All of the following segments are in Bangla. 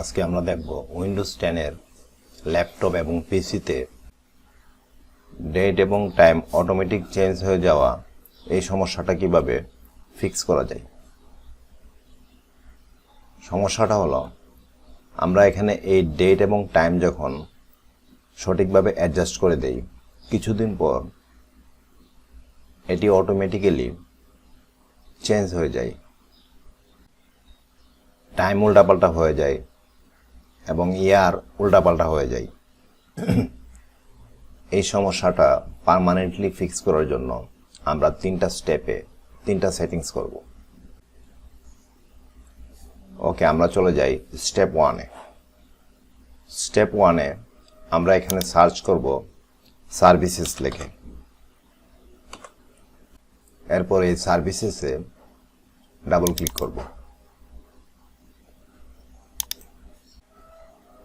আজকে আমরা দেখব উইন্ডোজ টেনের ল্যাপটপ এবং পিসিতে ডেট এবং টাইম অটোমেটিক চেঞ্জ হয়ে যাওয়া এই সমস্যাটা কীভাবে ফিক্স করা যায়? সমস্যাটা হলো, আমরা এখানে এই ডেট এবং টাইম যখন সঠিকভাবে অ্যাডজাস্ট করে দেই, কিছুদিন পর এটি অটোমেটিক্যালি চেঞ্জ হয়ে যায়। টাইম উল্টাপাল্টা হয়ে যায়। এবং ইয়ার উল্টাপাল্টা হয়ে যায়। এই সমস্যাটা পার্মানেন্টলি ফিক্স করার জন্য আমরা তিনটা স্টেপে তিনটা সেটিংস করব। ওকে আমরা চলে যাই স্টেপ ওয়ানে স্টেপ ওয়ানে আমরা এখানে সার্চ করব সার্ভিসেস লেখে। এরপর এই সার্ভিসেসে ডাবল ক্লিক করব।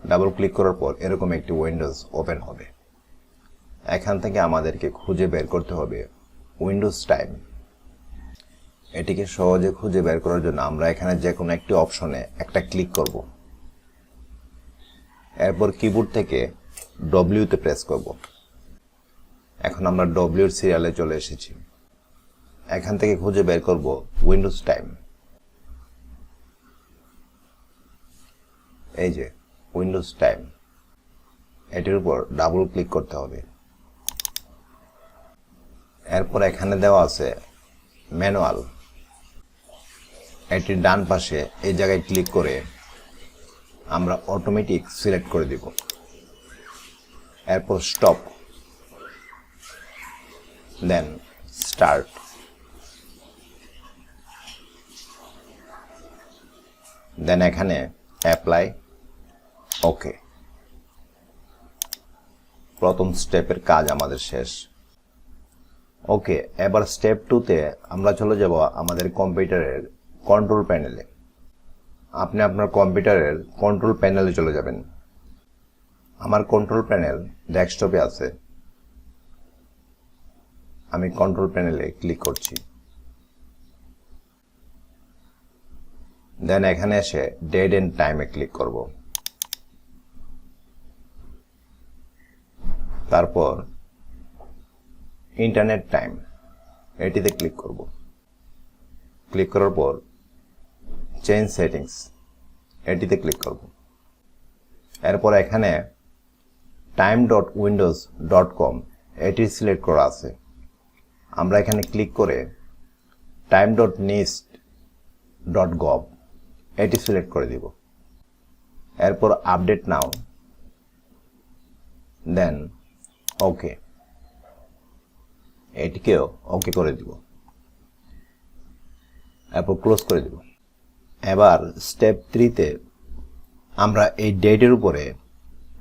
ডাবল ক্লিক করার পর এরকম একটি উইন্ডোজ ওপেন হবে। এখান থেকে আমাদেরকে খুঁজে বের করতে হবে উইন্ডোজ টাইম এটিকে সহজে খুঁজে বের করার জন্য আমরা এখানে যে কোনো একটি অপশনে একটা ক্লিক করব। এরপর কিবোর্ড থেকে ডব্লিউতে প্রেস করব। এখন আমরা ডব্লিউর সিরিয়ালে চলে এসেছি। এখান থেকে খুঁজে বের করব উইন্ডোজ টাইম এই যে উইন্ডোজ টাইম এটির উপর ডাবল ক্লিক করতে হবে। এরপর এখানে দেওয়া আছে ম্যানুয়াল এটির ডান পাশে এই জায়গায় ক্লিক করে আমরা অটোমেটিক সিলেক্ট করে দিব। এরপর স্টপ দেন স্টার্ট দেন এখানে অ্যাপ্লাই ওকে প্রথম স্টেপের কাজ আমাদের শেষ। ওকে এবার স্টেপ টুতে আমরা চলে যাব আমাদের কম্পিউটারের কন্ট্রোল প্যানেলে আপনি আপনার কম্পিউটারের কন্ট্রোল প্যানেলে চলে যাবেন। আমার কন্ট্রোল প্যানেল ডেস্কটপে আছে। আমি কন্ট্রোল প্যানেলে ক্লিক করছি। দেন এখানে এসে ডেট এন্ড টাইমে ক্লিক করব। তারপর ইন্টারনেট টাইম এটিতে ক্লিক করব। ক্লিক করার পর চেঞ্জ সেটিংস এটিতে ক্লিক করব। এরপর এখানে time dot windows dot com এটি সিলেক্ট করা আছে। আমরা এখানে ক্লিক করে time dot nist dot gov এটি সিলেক্ট করে দিব। এরপর আপডেট নাও দেন ওকে এটিকেও ওকে করে দিব। এরপর ক্লোজ করে দিব। এবার স্টেপ থ্রিতে আমরা এই ডেটের উপরে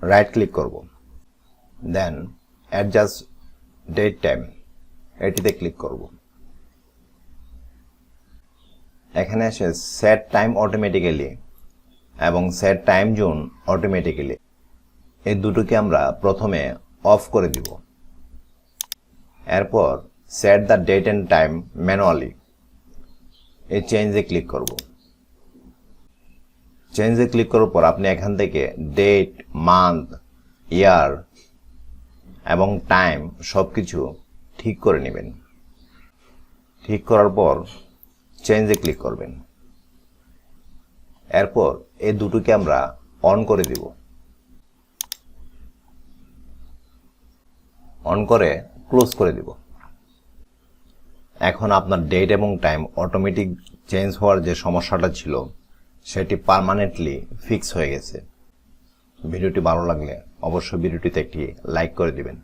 রাইট ক্লিক করব। দেন অ্যাডজাস্ট ডেট টাইম এটিতে ক্লিক করব। এখানে এসে সেট টাইম অটোমেটিক্যালি এবং সেট টাইম জোন অটোমেটিক্যালি এই দুটোকে আমরা প্রথমে অফ করে দিব। এরপর set the date and time manually এই চেঞ্জে ক্লিক করব। চেঞ্জে ক্লিক করার পর আপনি এখান থেকে ডেট মান্থ ইয়ার এবং টাইম সব কিছু ঠিক করে নেবেন। ঠিক করার পর চেঞ্জে ক্লিক করবেন। এরপর এই দুটোকে আমরা অন করে দিব। অন করে ক্লোজ করে দিব। এখন আপনার ডেট এবং টাইম অটোমেটিক চেঞ্জ হওয়ার যে সমস্যাটা ছিল, সেটি পারমানেন্টলি ফিক্স হয়ে গেছে। ভিডিওটি ভালো লাগলে অবশ্যই ভিডিওটিতে একটি লাইক করে দিবেন।